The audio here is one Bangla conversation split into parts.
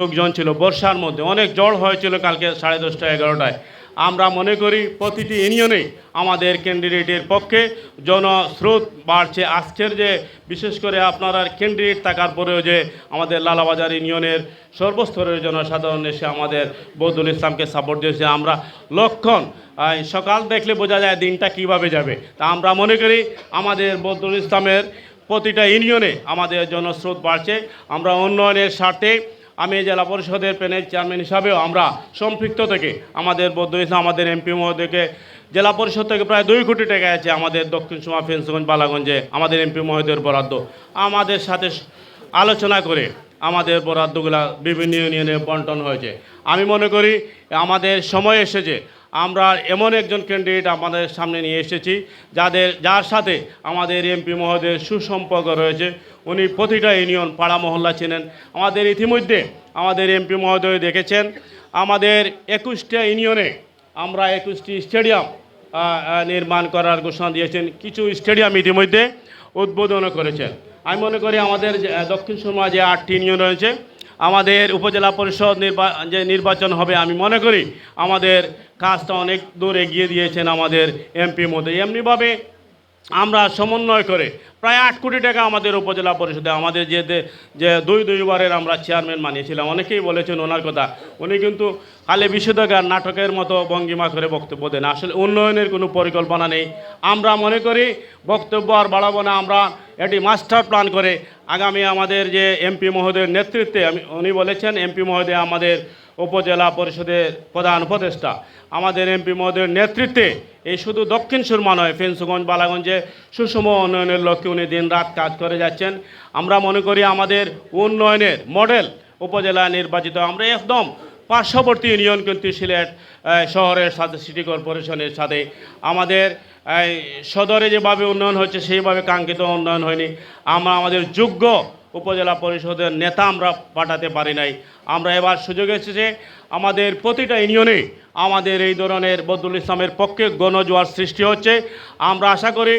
লোকজন ছিল। বর্ষার মধ্যে অনেক জল হয়েছিল কালকে সাড়ে দশটা এগারোটায়। আমরা মনে করি প্রতিটি ইউনিয়নে আমাদের ক্যান্ডিডেটের পক্ষে জনস্রোত বাড়ছে। আজকের যে বিশেষ করে আপনারা ক্যান্ডিডেট থাকার পরেও যে আমাদের লালাবাজার ইউনিয়নের সর্বস্তরের জনসাধারণ এসে আমাদের বদুল ইসলামকে সাপোর্ট দিয়েছে। আমরা লক্ষণ সকাল দেখলে বোঝা যায় দিনটা কীভাবে যাবে। তা আমরা মনে করি আমাদের বদুল ইসলামের প্রতিটা ইউনিয়নে আমাদের জনস্রোত বাড়ছে। আমরা উন্নয়নের স্বার্থে আমি জেলা পরিষদের প্যানেল চেয়ারম্যান হিসাবেও আমরা সম্পৃক্ত থেকে আমাদের বৌদ্ধ ইসলাম, আমাদের এমপি মহোদয়কে জেলা পরিষদ থেকে প্রায় দুই কোটি টাকা আছে আমাদের দক্ষিণ সুমা ফেন্সগঞ্জ, বালাগঞ্জে আমাদের এমপি মহোদয়ের বরাদ্দ। আমাদের সাথে আলোচনা করে আমাদের বরাদ্দগুলা বিভিন্ন ইউনিয়নে বন্টন হয়েছে। আমি মনে করি আমাদের সময় এসেছে। আমরা এমন একজন ক্যান্ডিডেট আমাদের সামনে নিয়ে এসেছি, যাদের, যার সাথে আমাদের এমপি মহোদয়ের সুসম্পর্ক রয়েছে। উনি প্রতিটা ইউনিয়ন পাড়া মহল্লা চেনেন। আমাদের ইতিমধ্যে আমাদের এমপি মহোদয় দেখেছেন। আমাদের একুশটা ইউনিয়নে আমরা একুশটি স্টেডিয়াম নির্মাণ করার ঘোষণা দিয়েছেন। কিছু স্টেডিয়াম ইতিমধ্যে উদ্বোধনও করেছেন। আমি মনে করি আমাদের দক্ষিণ সুরমা যে আটটি ইউনিয়ন রয়েছে আমাদের উপজেলা পরিষদ যে নির্বাচন হবে, আমি মনে করি আমাদের কাজটা অনেক দূর এগিয়ে দিয়েছেন আমাদের এমপি মধ্যে এমনিভাবে আমরা সমন্বয় করে প্রায় আট কোটি টাকা আমাদের উপজেলা পরিষদে, আমাদের যে যে দুই দুইবারের আমরা চেয়ারম্যান মানিয়েছিলাম। অনেকেই বলেছেন ওনার কথা। উনি কিন্তু খালি বিশুদ্ধকার নাটকের মতো ভঙ্গিমা করে বক্তব্য দেন। আসলে উন্নয়নের কোনো পরিকল্পনা নেই। আমরা মনে করি বক্তব্য আর বাড়াবো না। আমরা এটি মাস্টার প্ল্যান করে আগামী আমাদের যে এমপি মহোদয়ের নেতৃত্বে আমি উনি বলেছেন, এমপি মহোদয় আমাদের উপজেলা পরিষদের প্রধান উপদেষ্টা। আমাদের এমপি মহোদয়ের নেতৃত্বে এই শুধু দক্ষিণ সুরমা নয়, ফেন্সগঞ্জ, বালাগঞ্জে সুষম উন্নয়নের লক্ষ্যে উনি দিন রাত কাজ করে যাচ্ছেন। আমরা মনে করি আমাদের উন্নয়নের মডেল উপজেলা নির্বাচিত। আমরা একদম পার্শ্ববর্তী ইউনিয়ন কিন্তু সিলেট শহরের সাথে, সিটি কর্পোরেশনের সাথে। আমাদের সদরে যেভাবে উন্নয়ন হচ্ছে, সেইভাবে কাঙ্ক্ষিত উন্নয়ন হয়নি। আমরা আমাদের যোগ্য উপজেলা পরিষদের নেতা আমরা পাঠাতে পারি নাই। আমরা এবার সুযোগ এসেছে আমাদের প্রতিটা ইউনিয়নে আমাদের এই ধরনের বদুল ইসলামের পক্ষে গণজোয়ার সৃষ্টি হচ্ছে। আমরা আশা করি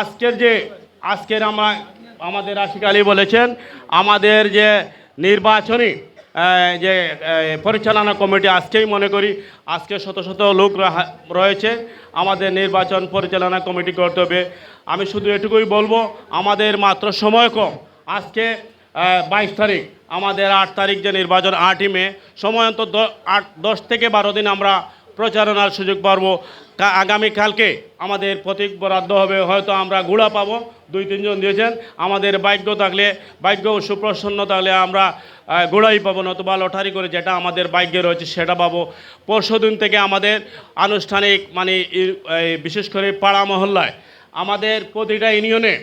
আজকের যে, আজকের আমরা, আমাদের আশিক আলী বলেছেন, আমাদের যে নির্বাচনী যে পরিচালনা কমিটি আজকেই মনে করি, আজকে শত শত লোক রয়েছে। আমাদের নির্বাচন পরিচালনা কমিটি করতে হবে। আমি শুধু এটুকুই বলব, আমাদের মাত্র সময় কম। আজকে বাইশ তারিখ। আমাদের আট তারিখ যে নির্বাচন, আটই মে। সময় অন্তত আট, দশ থেকে বারো দিন আমরা প্রচারণার সুযোগ পাবো। আগামীকালকে আমাদের প্রতীক বরাদ্দ হবে, হয়তো আমরা গুড়া পাবো। দুই, তিনজন দিয়েছেন। আমাদের ভাগ্য থাকলে, ভাগ্য সুপ্রসন্ন থাকলে আমরা গোড়াই পাবো, নতুবা লটারি করে যেটা আমাদের ভাগ্যে রয়েছে সেটা পাবো। পরশু দিন থেকে আমাদের আনুষ্ঠানিক মানে বিশেষ করে পাড়া মহল্লায় আমাদের প্রতিটা ইউনিয়নে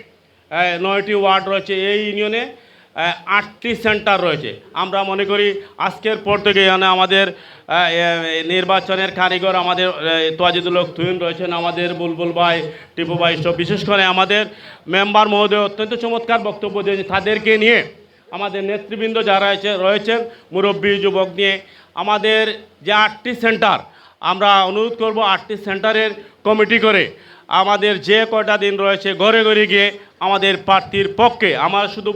নয়টি ওয়ার্ড রয়েছে এই ইউনিয়নে। আটটি সেন্টার রয়েছে। আমরা মনে করি আজকের পর থেকে আমাদের নির্বাচনের কারিগর আমাদের তোয়াজিদুল তুহিন রয়েছেন, আমাদের বুলবুল ভাই, টিপু ভাই সব, বিশেষ করে আমাদের মেম্বার মহোদয় অত্যন্ত চমৎকার বক্তব্য দিয়েছে তাদেরকে নিয়ে আমাদের নেতৃবৃন্দ যারা রয়েছে, রয়েছেন, মুরব্বী, যুবক নিয়ে আমাদের যে আটটি সেন্টার, আমরা অনুরোধ করব আটটি সেন্টারের কমিটি করে আমাদের যে কটা দিন রয়েছে, ঘরে ঘরে গিয়ে আমাদের প্রার্থীর পক্ষে আমার শুধু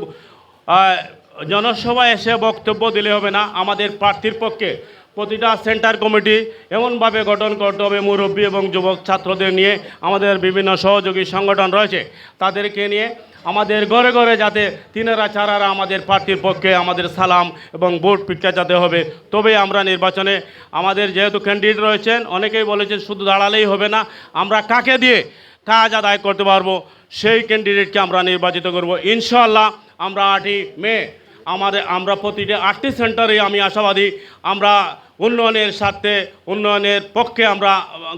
জনসভায় এসে বক্তব্য দিলে হবে না, আমাদের প্রার্থীর পক্ষে প্রতিটা সেন্টার কমিটি এমনভাবে গঠন করতে হবে, মুরব্বী এবং যুবক ছাত্রদের নিয়ে আমাদের বিভিন্ন সহযোগী সংগঠন রয়েছে। তাদেরকে নিয়ে আমাদের ঘরে ঘরে যাতে তিনারা চারারা আমাদের প্রার্থীর পক্ষে আমাদের সালাম এবং ভোট পিক্ষা যাতে হবে, তবে আমরা নির্বাচনে আমাদের যেহেতু ক্যান্ডিডেট রয়েছেন, অনেকেই বলেছেন শুধু দাঁড়ালেই হবে না, আমরা কাকে দিয়ে কাজ আদায় করতে পারব, সেই ক্যান্ডিডেটকে আমরা নির্বাচিত করব। ইনশাল্লাহ আমরা আটই মে, আমাদের, আমরা প্রতিটা আটটি সেন্টারে আমি আশাবাদী, আমরা উন্নয়নের স্বার্থে, উন্নয়নের পক্ষে আমরা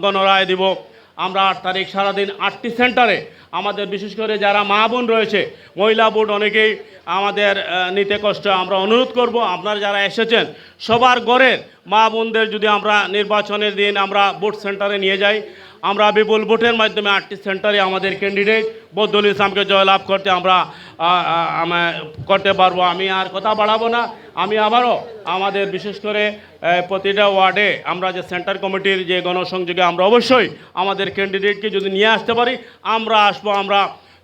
গণরায় দিব। আমরা আট তারিখ সারাদিন আটটি সেন্টারে আমাদের বিশেষ করে যারা মা বোন রয়েছে, মহিলা বোর্ড অনেকেই আমাদের নিতে কষ্ট। আমরা অনুরোধ করব, আপনারা যারা এসেছেন, সবার ঘরের মা বোনদের যদি আমরা নির্বাচনের দিন আমরা ভোট সেন্টারে নিয়ে যাই আমরা বিপুল ভোটের মাধ্যমে আটটি সেন্টারে আমাদের ক্যান্ডিডেট বদুল ইসলামকে জয়লাভ করতে আমরা করতে পারব। আমি আর কথা বাড়াবো না। আমি আবারও আমাদের বিশেষ করে প্রতিটা ওয়ার্ডে আমরা যে সেন্টার কমিটির যে গণসংযোগে আমরা অবশ্যই আমাদের ক্যান্ডিডেটকে যদি নিয়ে আসতে পারি, আমরা আসব, আমরা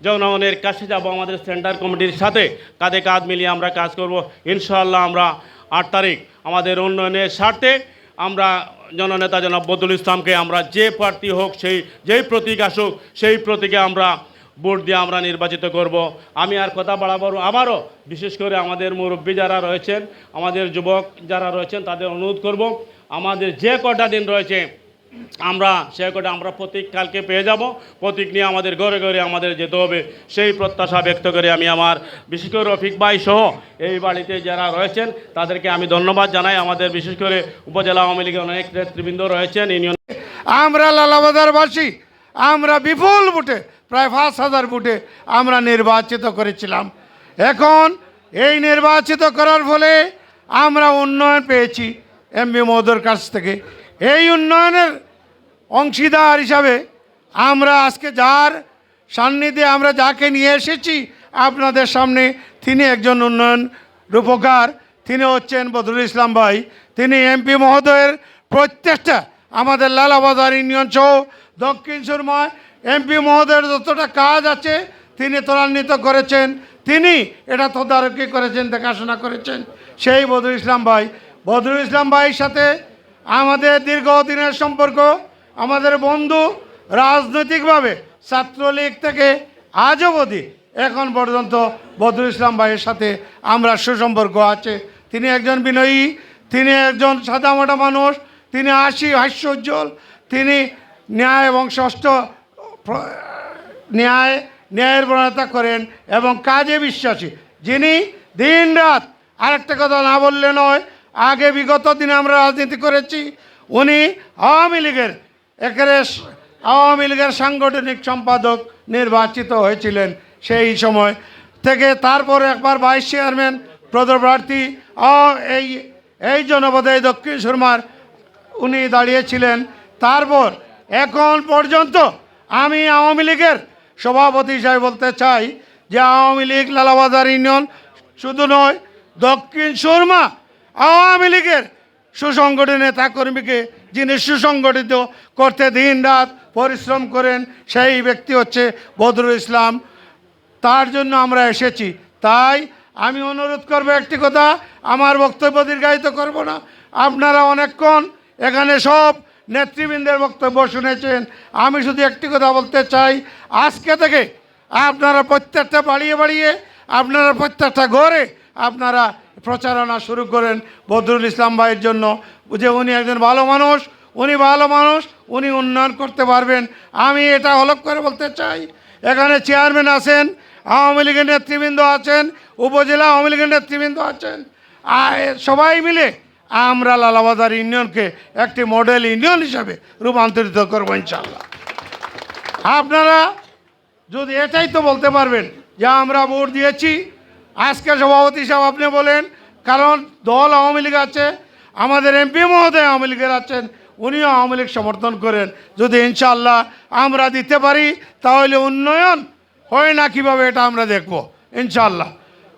জনগণের কাছে যাব, আমাদের সেন্টার কমিটির সাথে কাঁধে কাঁধ মিলিয়ে আমরা কাজ করব। ইনশাআল্লাহ আমরা আট তারিখ আমাদের উন্নয়নের স্বার্থে আমরা জননেতা জনাব বদুল ইসলামকে আমরা যে প্রার্থী হোক, সেই, যেই প্রতীক আসুক, সেই প্রতীকে আমরা ভোট দিয়ে আমরা নির্বাচিত করব। আমি আর কথা বাড়াবো আবারও বিশেষ করে আমাদের মুরব্বী যারা রয়েছেন, আমাদের যুবক যারা রয়েছেন, তাদের অনুরোধ করব, আমাদের যে কটা দিন রয়েছে আমরা সে কটা আমরা প্রতীক কালকে পেয়ে যাব। প্রতীক নিয়ে আমাদের ঘরে ঘরে আমাদের যেতে হবে। সেই প্রত্যাশা ব্যক্ত করে আমি আমার বিশেষ করে রফিক ভাই সহ এই বাড়িতে যারা রয়েছেন, তাদেরকে আমি ধন্যবাদ জানাই। আমাদের বিশেষ করে উপজেলা আওয়ামী লীগের অনেক নেতৃবৃন্দ রয়েছেন ইউনিয়ন আমরা লালাবাজারবাসী আমরা বিপুল বুটে প্রায় পাঁচ হাজার বুটে আমরা নির্বাচিত করেছিলাম। এখন এই নির্বাচিত করার ফলে আমরা উন্নয়ন পেয়েছি এমবি মহোদয়ের কাছ থেকে। এই উন্নয়নের অংশীদার হিসাবে আমরা আজকে যার সান্নিধ্যে আমরা যাকে নিয়ে এসেছি, আপনাদের সামনে তিনি একজন উন্নয়ন রূপকার। তিনি হচ্ছেন বদরুল ইসলাম ভাই। তিনি এমপি মহোদয়ের প্রত্যেকটা আমাদের লালাবাজার ইউনিয়ন সহ দক্ষিণ সুরময় এমপি মহোদয়ের যতটা কাজ আছে তিনি ত্বরান্বিত করেছেন। তিনি এটা তদারকি করেছেন, দেখাশোনা করেছেন। সেই বদরুল ইসলাম ভাই। বদরুল ইসলাম ভাইয়ের সাথে আমাদের দীর্ঘদিনের সম্পর্ক আমাদের বন্ধু রাজনৈতিকভাবে ছাত্রলীগ থেকে আজ অবধি এখন পর্যন্ত বদরুল ইসলাম ভাইয়ের সাথে আমরা সুসম্পর্ক আছে। তিনি একজন বিনয়ী, তিনি একজন সাদামাটা মানুষ, তিনি হাসি হাস্যোজ্জ্বল তিনি ন্যায় এবং ষষ্ঠ ন্যায়, ন্যায়ের প্রণতা করেন এবং কাজে বিশ্বাসী। যিনি দিন রাত আরেকটা কথা না বললে নয়, আগে বিগত দিনে আমরা রাজনীতি করেছি, উনি আওয়ামী লীগের একেবারে স- আওয়ামী লীগের সাংগঠনিক সম্পাদক নির্বাচিত হয়েছিলেন সেই সময় থেকে তারপরে একবার ভাইস চেয়ারম্যান, পদপ্রার্থী আ- এই এই জনপদে দক্ষিণ সুরমার উনি দাঁড়িয়েছিলেন। তারপর এখন পর্যন্ত আমি আওয়ামী লীগের সভাপতি হিসাবে বলতে চাই যে আওয়ামী লীগ লালাবাজার ইউনিয়ন শুধু নয়, দক্ষিণ সুরমা আওয়ামী লীগের সুসংগঠিত নেতা কর্মীকে যিনি সুসংগঠিত করতে দিন রাত পরিশ্রম করেন, সেই ব্যক্তি হচ্ছে বদরুল ইসলাম। তার জন্য আমরা এসেছি। তাই আমি অনুরোধ করব একটি কথা, আমার বক্তব্য দীর্ঘায়িত করব না। আপনারা অনেকক্ষণ এখানে সব নেতৃবৃন্দের বক্তব্য শুনেছেন। আমি শুধু একটি কথা বলতে চাই, আজকে থেকে আপনারা প্রত্যেকটা বাড়িয়ে বাড়িয়ে আপনারা প্রত্যেকটা ঘরে আপনারা প্রচারণা শুরু করেন বদরুল ইসলাম ভাইয়ের জন্য। যে উনি একজন ভালো মানুষ, উনি ভালো মানুষ, উনি উন্নয়ন করতে পারবেন। আমি এটা হলক করে বলতে চাই। এখানে চেয়ারম্যান আছেন, আওয়ামী লীগের নেতৃবৃন্দ আছেন, উপজেলা আওয়ামী লীগের নেতৃবৃন্দ আছেন। সবাই মিলে আমরা লালাবাজার ইউনিয়নকে একটি মডেল ইউনিয়ন হিসাবে রূপান্তরিত করব ইনশাল্লাহ আপনারা যদি এটাই তো বলতে পারবেন যে আমরা ভোট দিয়েছি আজকে সভাপতি সাহেব আপনি বলেন, কারণ দল আওয়ামী লীগ আছে, আমাদের এমপি মহোদয় আওয়ামী লীগের আছেন, উনিও আওয়ামী লীগ সমর্থন করেন। যদি ইনশাল্লাহ আমরা দিতে পারি, তাহলে উন্নয়ন হয় না, কীভাবে এটা আমরা দেখব? ইনশাল্লাহ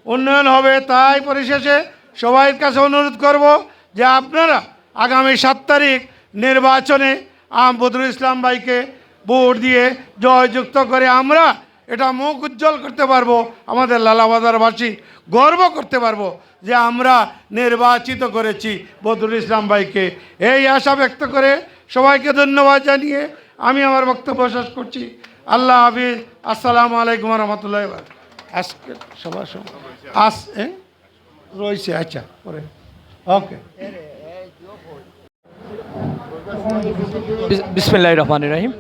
উন্নয়ন হবে তাই পরিশেষে সবাইয়ের কাছে অনুরোধ করব যে আপনারা আগামী সাত তারিখ নির্বাচনে আম বদরুল ইসলাম ভাইকে ভোট দিয়ে জয়যুক্ত করে আমরা এটা মুখ উজ্জ্বল করতে পারব আমাদের লালাবাজারবাসী, গর্ব করতে পারব যে আমরা নির্বাচিত করেছি বদরুল ইসলাম ভাইকে। এই আশা ব্যক্ত করে সবাইকে ধন্যবাদ জানিয়ে আমি আমার বক্তব্য শেষ করছি। আল্লাহ হাফিজ। আসসালামু আলাইকুম রহমতুল্লাহ আজকে সবার সময় আস? রয়েছে আচ্ছা পরে। ওকে। বিসমিল্লাহ রহমান রহিম।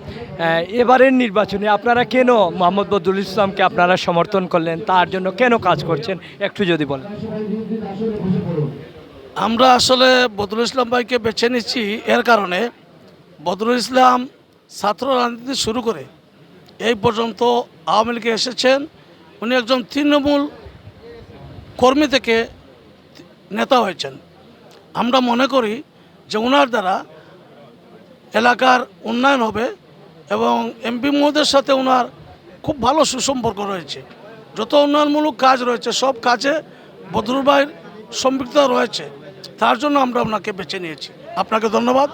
এবারের নির্বাচনে আপনারা কেন মোহাম্মদ বদরুল ইসলামকে আপনারা সমর্থন করলেন? তার জন্য কেন কাজ করছেন? একটু যদি বলেন। আমরা আসলে বদরুল ইসলাম ভাইকে বেছে নিচ্ছি এর কারণে বদরুল ইসলাম ছাত্র রাজনীতি শুরু করে। এই পর্যন্ত আওয়ামী লীগে এসেছেন। উনি একজন তৃণমূল কর্মী থেকে নেতা হয়েছেন। আমরা মনে করি যে ওনার দ্বারা এলাকার উন্নয়ন হবে। এবং এমপি মহোদয়ের সাথে ওনার খুব ভালো সুসম্পর্ক রয়েছে। যত উন্নয়নমূলক কাজ রয়েছে, সব কাজে বদরুলভাইয়ের সম্পৃক্ত রয়েছে। তার জন্য আমরা আপনাকে বেছে নিয়েছি। আপনাকে ধন্যবাদ।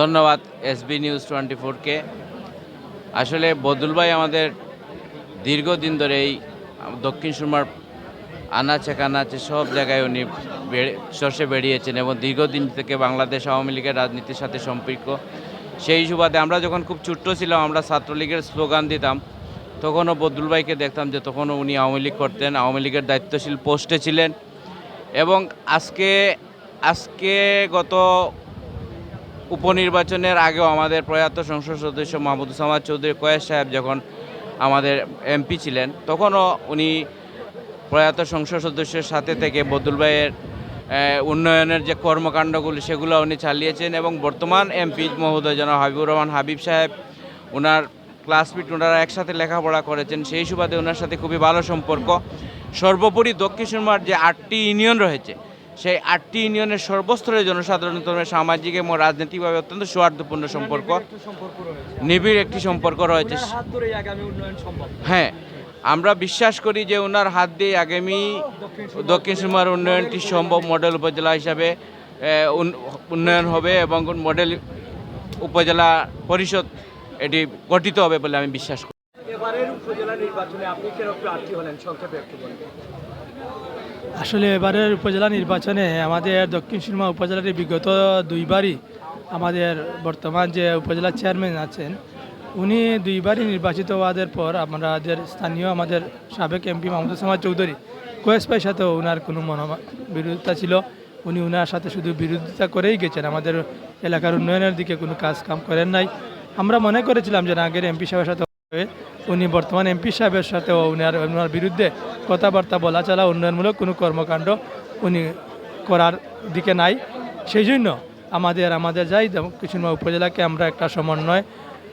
ধন্যবাদ এসবি নিউজ টোয়েন্টি ফোরকে। আসলে বদুলভাই আমাদের দীর্ঘদিন ধরে এই দক্ষিণ সুরমার আনাচে কানাচে সব জায়গায় উনি চষে বেরিয়েছেন এবং দীর্ঘদিন থেকে বাংলাদেশ আওয়ামী লীগের রাজনীতির সাথে সম্পর্ক। সেই সুবাদে আমরা যখন খুব ছোট্ট ছিলাম, আমরা ছাত্রলীগের স্লোগান দিতাম, তখনও বদুল ভাইকে দেখতাম যে তখনও উনি আওয়ামী লীগ করতেন, আওয়ামী লীগের দায়িত্বশীল পোস্টে ছিলেন। এবং আজকে আজকে গত উপনির্বাচনের আগেও আমাদের প্রয়াত সংসদ সদস্য মাহমুদ সামাদ চৌধুরী কয়েস সাহেব যখন আমাদের এমপি ছিলেন, তখনও উনি প্রয়াত সংসদ সদস্যের সাথে থেকে বদুল ভাইয়ের উন্নয়নের যে কর্মকাণ্ডগুলি সেগুলো উনি চালিয়েছেন এবং বর্তমান এমপি মহোদয় যেন হাবিবুর রহমান হাবিব সাহেব ওনার ক্লাসমেট ওনারা একসাথে লেখাপড়া করেছেন, সেই সুবাদে ওনার সাথে খুবই ভালো সম্পর্ক। সর্বোপরি দক্ষিণ সুরমার যে আটটি ইউনিয়ন রয়েছে সেই আটটি ইউনিয়নের সর্বস্তরের জনসাধারণের সামাজিক এবং রাজনৈতিকভাবে অত্যন্ত সৌহার্দ্যপূর্ণ সম্পর্ক। নিবিড় একটি সম্পর্ক রয়েছে। সম্ভব। হ্যাঁ আমরা বিশ্বাস করি যে ওনার হাত দিয়ে আগামী দক্ষিণ সুরমার উন্নয়নটি সম্ভব মডেল উপজেলা হিসাবে উন- উন্নয়ন হবে এবং মডেল উপজেলা পরিষদ এটি গঠিত হবে বলে আমি বিশ্বাস করি। এবারের উপজেলা নির্বাচনে আপনি কেন প্রার্থী হলেন? সংক্ষেপে একটু বলবেন আসলে এবারের উপজেলা নির্বাচনে আমাদের দক্ষিণ সুরমা উপজেলাটি বিগত দুইবারই আমাদের বর্তমান যে উপজেলা চেয়ারম্যান আছেন, উনি দুইবারই নির্বাচিত হওয়াদের পর আমাদের স্থানীয় আমাদের সাবেক এমপি মাহমুদ সামাদ চৌধুরী কোয়েস ভাইয়ের সাথেও ওনার কোনো মন বিরোধিতা ছিল। উনি ওনার সাথে শুধু বিরোধিতা করেই গেছেন। আমাদের এলাকার উন্নয়নের দিকে কোনো কাজ কাম করেন নাই। আমরা মনে করেছিলাম যে আগের এমপি সাহেবের সাথে উনি বর্তমান এমপি সাহেবের সাথেও উনার ওনার বিরুদ্ধে কথাবার্তা বলা চলা উন্নয়নমূলক কোনো কর্মকাণ্ড উনি করার দিকে নাই। সেই জন্য আমাদের আমাদের যাই কিশোরমা উপজেলাকে আমরা একটা সমন্বয়,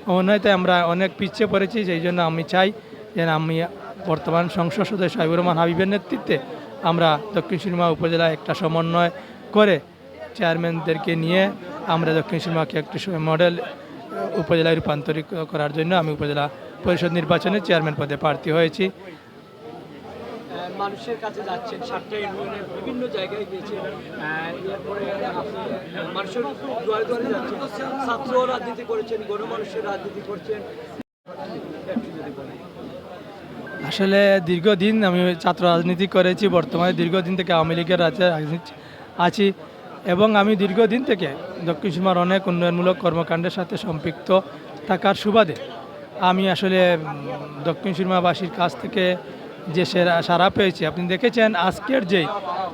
সমন্বয়তে আমরা অনেক পিছিয়ে পড়েছি। সেই জন্য আমি চাই যে আমি বর্তমান সংসদ সদস্য হাবিবুর রহমান হাবিবের নেতৃত্বে আমরা দক্ষিণ সুরমা উপজেলা একটা সমন্বয় করে চেয়ারম্যানদেরকে নিয়ে আমরা দক্ষিণ সুরমাকে একটি মডেল উপজেলায় রূপান্তরিত করার জন্য আমি উপজেলা পরিষদ নির্বাচনে চেয়ারম্যান পদে প্রার্থী হয়েছি। মানুষের কাছে যাচ্ছেন সাতটা ইউনিয়নের বিভিন্ন জায়গায় গিয়েছেন। এরপরে মানুষের দুয়ারে দুয়ারে যাচ্ছেন। ছাত্র রাজনীতি করেছেন গণমানুষের রাজনীতি করছেন। আসলে দীর্ঘদিন আমি ছাত্র রাজনীতি করেছি বর্তমানে দীর্ঘদিন থেকে আওয়ামী লীগের রাজ্যে রাজনীতি আছি এবং আমি দীর্ঘদিন থেকে দক্ষিণ সীমার অনেক উন্নয়নমূলক কর্মকাণ্ডের সাথে সম্পৃক্ত থাকার সুবাদে আমি আসলে দক্ষিণ সীমাবাসীর কাছ থেকে যে সেরা সারা পেয়েছি। আপনি দেখেছেন আজকের যেই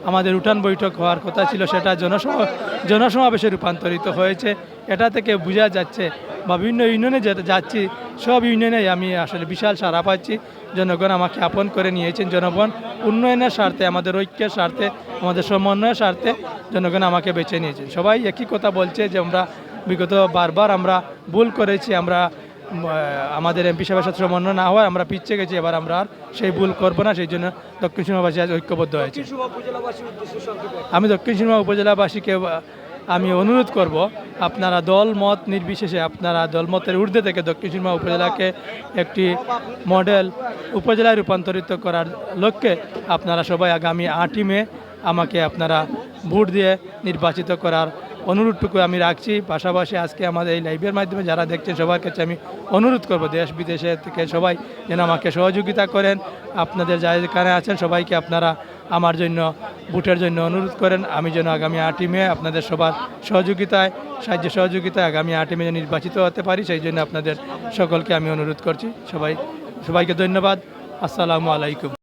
আমাদের উঠান বৈঠক হওয়ার কথা ছিল, সেটা জনসভা জনসমাবেশে রূপান্তরিত হয়েছে। এটা থেকে বোঝা যাচ্ছে বা বিভিন্ন ইউনিয়নে যাচ্ছি, সব ইউনিয়নে আমি আসলে বিশাল সারা পাচ্ছি। জনগণ আমাকে আপন করে নিয়েছেন, জনগণ উন্নয়নের স্বার্থে, আমাদের ঐক্যের স্বার্থে, আমাদের সমন্বয়ের স্বার্থে জনগণ আমাকে বেছে নিয়েছেন। সবাই একই কথা বলছে যে, আমরা বিগত বারবার আমরা ভুল করেছি, আমরা আমাদের এমপি সাহেবের সাথে সমন্বয় না হওয়ায় আমরা পিছিয়ে গেছি এবার আমরা আর সেই ভুল করব না সেই জন্য দক্ষিণ সীমাবাসী আজ ঐক্যবদ্ধ হয়েছে। আমি দক্ষিণ সীমা উপজেলাবাসীকে আমি অনুরোধ করব আপনারা দল মত নির্বিশেষে আপনারা দলমতের ঊর্ধ্বে থেকে দক্ষিণ সীমা উপজেলাকে একটি মডেল উপজেলায় রূপান্তরিত করার লক্ষ্যে আপনারা সবাই আগামী আটই মে আমাকে আপনারা ভোট দিয়ে নির্বাচিত করার অনুরোধটুকু আমি রাখছি। পাশাপাশি আজকে আমাদের এই লাইভের মাধ্যমে যারা দেখছেন, সবার কাছে আমি অনুরোধ করব, দেশ বিদেশে থেকে সবাই যেন আমাকে সহযোগিতা করেন। আপনাদের যারা যেখানে আছেন, সবাইকে আপনারা আমার জন্য, ভোটের জন্য অনুরোধ করেন। আমি যেন আগামী আটই মে আপনাদের সবার সহযোগিতায়, সাহায্য সহযোগিতায় আগামী আটই মে নির্বাচিত হতে পারি, সেই জন্য আপনাদের সকলকে আমি অনুরোধ করছি। সবাই, সবাইকে ধন্যবাদ। আসসালামু আলাইকুম।